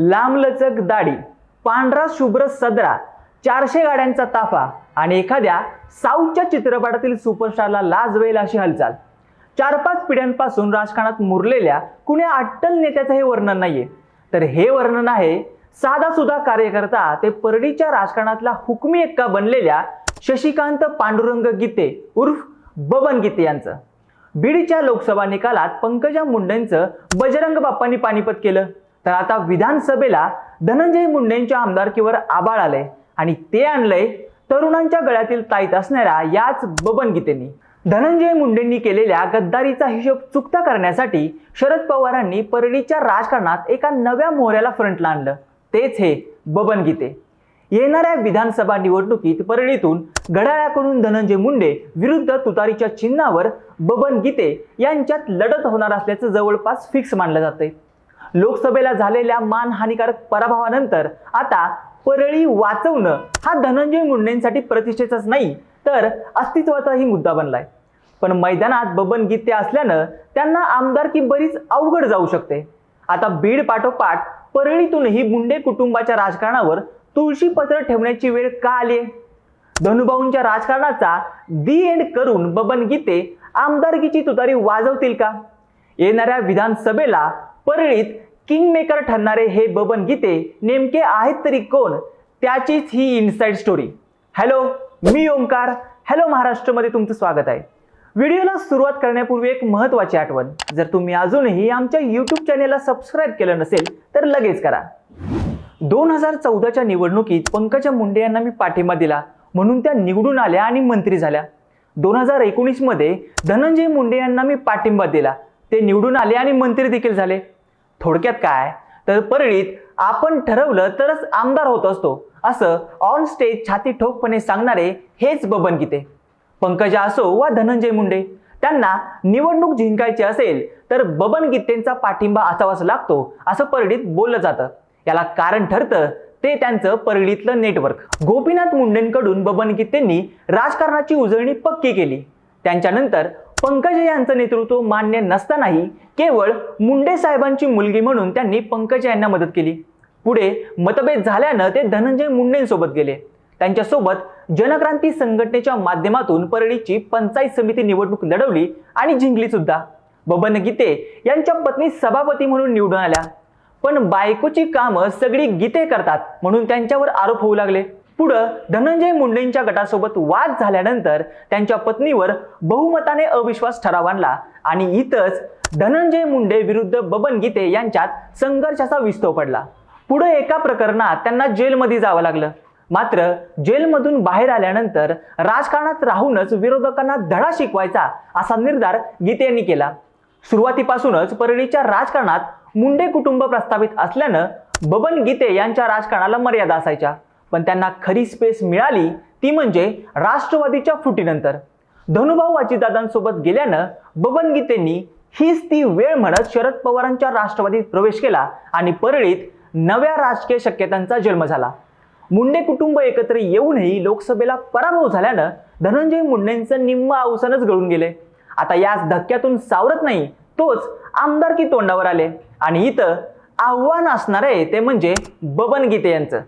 लांबलचक दाढी पांढरा शुभ्र सदरा चारशे गाड्यांचा ताफा आणि एखाद्या साऊथच्या चित्रपटातील सुपरस्टारला लाज वेल अशी हालचाल. चार पाच पिढ्यांपासून राजकारणात मुरलेल्या कुण्या अट्टल नेत्याचं हे वर्णन नाहीये. तर हे वर्णन आहे साधा सुद्धा कार्यकर्ता ते परडीच्या राजकारणातला हुकमी एक्का बनलेल्या शशिकांत पांडुरंग गीते उर्फ बबन गीते यांचं. बीडच्या लोकसभा निकालात पंकजा मुंडेंचं बजरंग बाप्पांनी पानिपत केलं. तर आता विधानसभेला धनंजय मुंडेंच्या आमदारकीवर आबाळ आलंय आणि ते आणलंय तरुणांच्या गळ्यातील ताईत असणाऱ्या याच बबन गीतेंनी धनंजय मुंडेंनी केलेल्या गद्दारीचा हिशोब चुकता करण्यासाठी शरद पवारांनी परळीच्या राजकारणात एका नव्या मोहऱ्याला फ्रंटला आणलं. तेच हे बबन गीते येणाऱ्या विधानसभा निवडणुकीत परळीतून घड्याळाकडून धनंजय मुंडे विरुद्ध तुतारीच्या चिन्हावर बबन गीते यांच्यात लढत होणार असल्याचं जवळपास फिक्स मानलं जातंय. लोकसभेला झालेल्या मानहानिकारक पराभवानंतर आता परळी वाचवणं हा धनंजय मुंडेंसाठी प्रतिष्ठेचाच नाही तर अस्तित्वाचाही मुद्दा बनलाय. पण मैदानात बबन गीते असल्यानं त्यांना आमदारकी बरीच अवघड जाऊ शकते. आता बीड पाठोपाठ परळीतूनही मुंडे कुटुंबाच्या राजकारणावर तुळशीपत्र ठेवण्याची वेळ का आली धनुभाऊंच्या राजकारणाचा दी एंड करून बबन गीते आमदारकीची तुतारी वाजवतील का? येणाऱ्या विधानसभेला परळीत किंगमेकर ठरणारे हे बबन गीते नेमके आहेत तरी कोण? त्याचीच ही इनसाइड स्टोरी हॅलो मी ओंकार. हॅलो महाराष्ट्रमध्ये तुमचं स्वागत आहे. व्हिडिओला सुरुवात करण्यापूर्वी एक महत्त्वाची आठवण. जर तुम्ही अजूनही आमच्या यूट्यूब चॅनेलला सबस्क्राईब केलं नसेल तर लगेच करा. दोन हजार चौदाच्या निवडणुकीत पंकजा मुंडे यांना मी पाठिंबा दिला. म्हणून त्या निवडून आल्या आणि मंत्री झाल्या. दोन हजार एकोणीसमध्ये धनंजय मुंडे यांना मी पाठिंबा दिला. ते निवडून आले आणि मंत्री देखील झाले. थोडक्यात काय? तर परळीत आपण ठरवलं तरच आमदार होत असतो. असं ऑन स्टेज छाती ठोकपणे सांगणारे हेच बबन गीते. पंकजा असो वा धनंजय मुंडे त्यांना निवडणूक जिंकायची असेल तर बबन गीतेंचा पाठिंबा असावाच लागतो असं परळीत बोललं जातं. याला कारण ठरतं ते त्यांचं परळीतलं नेटवर्क गोपीनाथ मुंडेंकडून बबन गीतेंनी राजकारणाची उजळणी पक्की केली. त्यांच्यानंतर पंकजा यांचं नेतृत्व मान्य नसतानाही केवळ मुंडे साहेबांची मुलगी म्हणून त्यांनी पंकजा यांना मदत केली. पुढे मतभेद झाल्यानं ते धनंजय मुंडेंसोबत गेले. त्यांच्यासोबत जनक्रांती संघटनेच्या माध्यमातून परळीची पंचायत समिती निवडणूक लढवली आणि जिंकली सुद्धा. बबन गीते यांच्या पत्नी सभापती म्हणून निवडून आल्या. पण बायकोची कामं सगळी गीते करतात म्हणून त्यांच्यावर आरोप होऊ लागले. पुढं धनंजय मुंडेंच्या गटासोबत वाद झाल्यानंतर त्यांच्या पत्नीवर बहुमताने अविश्वास ठराव आणला आणि इथंच धनंजय मुंडे विरुद्ध बबन गीते यांच्यात संघर्षाचा विस्तव पडला. पुढे एका प्रकरणात त्यांना जेलमध्ये जावं लागलं. मात्र जेलमधून बाहेर आल्यानंतर राजकारणात राहूनच विरोधकांना धडा शिकवायचा असा निर्धार गीते यांनी केला. सुरुवातीपासूनच परळीच्या राजकारणात मुंडे कुटुंब प्रस्थापित असल्यानं बबन गीते यांच्या राजकारणाला मर्यादा असायच्या. पण त्यांना खरी स्पेस मिळाली ती म्हणजे राष्ट्रवादीच्या फुटीनंतर. धनुभाऊ अजितदादांसोबत गेल्यानं बबन गीतेंनी हीच ती वेळ म्हणत शरद पवारांच्या राष्ट्रवादीत प्रवेश केला आणि परळीत नव्या राजकीय शक्यतांचा जन्म झाला. मुंडे कुटुंब एकत्र येऊनही लोकसभेला पराभव झाल्यानं धनंजय मुंडेंचं निम्म अवसानच गळून गेले. आता याच धक्क्यातून सावरत नाही तोच आमदारकी तोंडावर आले. आणि इथं आव्हान असणार आहे ते म्हणजे बबन गीते यांचं.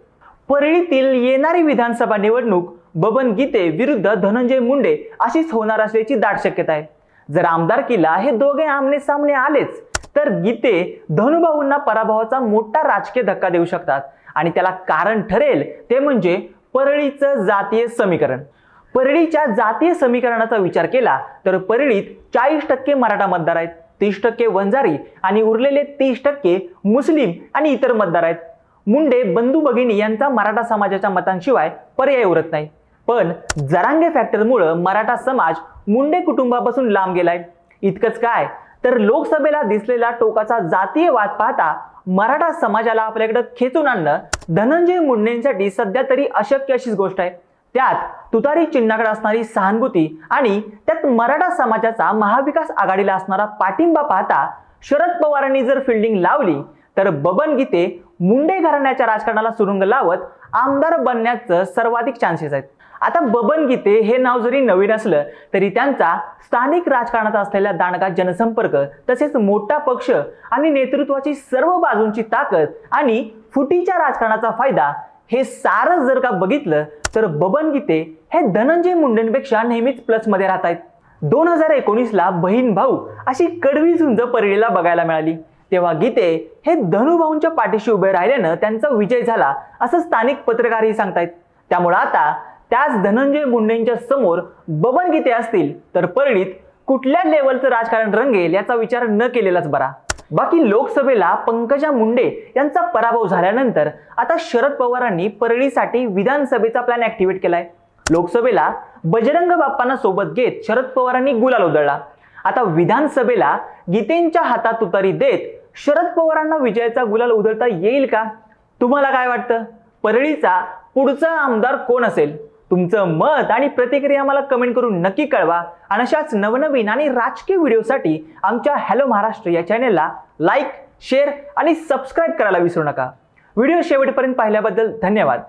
परळीतील येणारी विधानसभा निवडणूक बबन गीते विरुद्ध धनंजय मुंडे अशीच होणार असल्याची दाट शक्यता आहे. जर आमदारकीला हे दोघे आमने सामने आलेच तर गीते धनुभाऊंना पराभवाचा मोठा राजकीय धक्का देऊ शकतात. आणि त्याला कारण ठरेल ते म्हणजे परळीचं जातीय समीकरण. परळीच्या जातीय समीकरणाचा विचार केला तर परळीत चाळीस टक्के मराठा मतदार आहेत तीस टक्के वंजारी आणि उरलेले तीस टक्के मुस्लिम आणि इतर मतदार आहेत. मुंडे बंधू भगिनी यांचा मराठा समाजाच्या मतांशिवाय पर्याय उरत नाही. पण जरांगे फॅक्टरमुळं मराठा समाज मुंडे कुटुंबापासून लांब गेलाय. इतकंच काय? तर लोकसभेला दिसलेला टोकाचा जातीय वाद पाहता मराठा समाजाला आपल्याकडे खेचून आणणं धनंजय मुंडेंसाठी सध्या तरी अशक्य अशीच गोष्ट आहे. त्यात तुतारी चिन्हाकडे असणारी सहानुभूती आणि त्यात मराठा समाजाचा महाविकास आघाडीला असणारा पाठिंबा पाहता शरद पवारांनी जर फिल्डिंग लावली तर बबन गीते मुंडे घराण्याच्या राजकारणाला सुरुंग लावत आमदार बनण्याचं सर्वाधिक चान्सेस आहेत. आता बबन गीते हे नाव जरी नवीन असलं तरी त्यांचा स्थानिक राजकारणात असलेला दांडगा जनसंपर्क तसेच मोठा पक्ष आणि नेतृत्वाची सर्व बाजूंची ताकद आणि फुटीच्या राजकारणाचा फायदा हे सारं जर का बघितलं तर बबन गीते हे धनंजय मुंडेंपेक्षा नेहमीच प्लसमध्ये राहत आहेत दोन हजार एकोणीसला बहीण भाऊ अशी कडवी झुंज परळीला बघायला मिळाली. तेव्हा गीते हे धनुभाऊंच्या पाठीशी उभे राहिल्यानं त्यांचा विजय झाला असं स्थानिक पत्रकारही सांगतायत. त्यामुळं आता त्याच धनंजय मुंडेंच्या समोर बबन गीते असतील तर परळीत कुठल्या लेवलचं राजकारण रंगेल याचा विचार न केलेलाच बरा. बाकी लोकसभेला पंकजा मुंडे यांचा पराभव झाल्यानंतर आता शरद पवारांनी परळीसाठी विधानसभेचा प्लॅन ऍक्टिव्हेट केलाय. लोकसभेला बजरंग बाप्पांना सोबत घेत शरद पवारांनी गुलाल उधळला. आता विधानसभेला गीतेंच्या हातात उतारी देत शरद पवारांना विजयाचा गुलाल उधळता येईल का? तुम्हाला काय वाटतं? परळीचा पुढचा आमदार कोण असेल? तुमचं मत आणि प्रतिक्रिया मला कमेंट करून नक्की कळवा. आणि अशाच नवनवीन आणि राजकीय व्हिडिओसाठी आमच्या हॅलो महाराष्ट्र या चॅनेलला लाईक शेअर आणि सबस्क्राईब करायला विसरू नका. व्हिडिओ शेवटपर्यंत पाहिल्याबद्दल धन्यवाद.